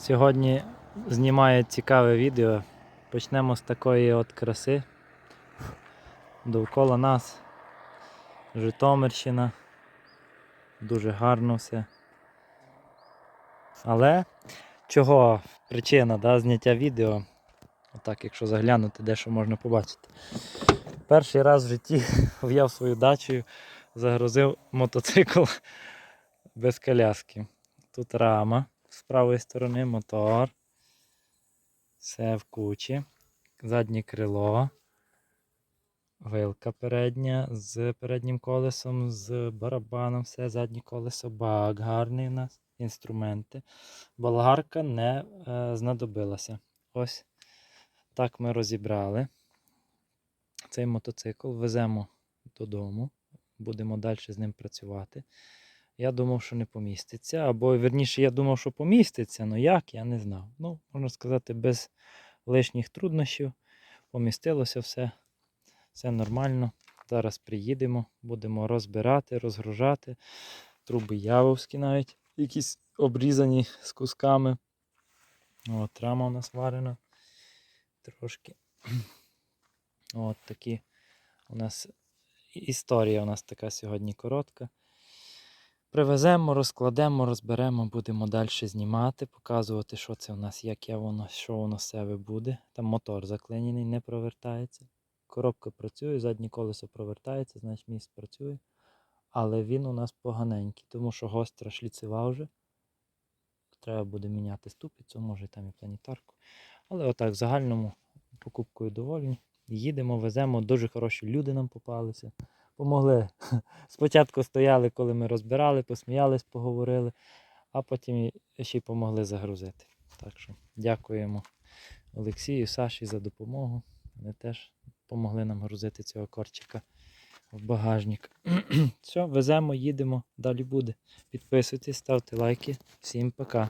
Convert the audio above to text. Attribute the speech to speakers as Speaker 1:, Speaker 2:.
Speaker 1: Сьогодні знімаю цікаве відео. Почнемо з такої от краси. Довкола нас Житомирщина. Дуже гарно все. Але чого причина да, зняття відео? Отак, якщо заглянути, дещо можна побачити. Перший раз в житті в'яв свою дачу, загрузив мотоцикл без коляски. Тут рама з правої сторони, мотор. Все в кучі. Заднє крило. Вилка передня з переднім колесом, з барабаном, все, заднє колесо, бак гарний у нас, інструменти. Болгарка не е, знадобилася. Ось так ми розібрали. Цей мотоцикл веземо додому, будемо далі з ним працювати. Я думав, що не поміститься. Або, вірніше, я думав, що поміститься, але як, я не знав. Ну, можна сказати, без лишніх труднощів. Помістилося все, все нормально. Зараз приїдемо, будемо розбирати, розгружати. Труби явовські навіть, якісь обрізані з кусками. От, рама у нас варена трошки. От такі у нас історія у нас така сьогодні коротка. Привеземо, розкладемо, розберемо, будемо далі знімати, показувати, що це у нас, яке воно, що воно з себе буде. Там мотор заклинений, не провертається. Коробка працює, заднє колесо провертається, значить міст працює. Але він у нас поганенький, тому що гостра шліцева вже. Треба буде міняти ступицю, може там і планетарку. Але отак, в загальному покупкою довольні. Їдемо, веземо, дуже хороші люди нам попалися. Помогли. Спочатку стояли, коли ми розбирали, посміялись, поговорили, а потім ще й помогли загрузити. Так що дякуємо Олексію, Саші за допомогу. Вони теж допомогли нам грузити цього корчика в багажник. Все, веземо, їдемо, далі буде. Підписуйтесь, ставте лайки. Всім пока.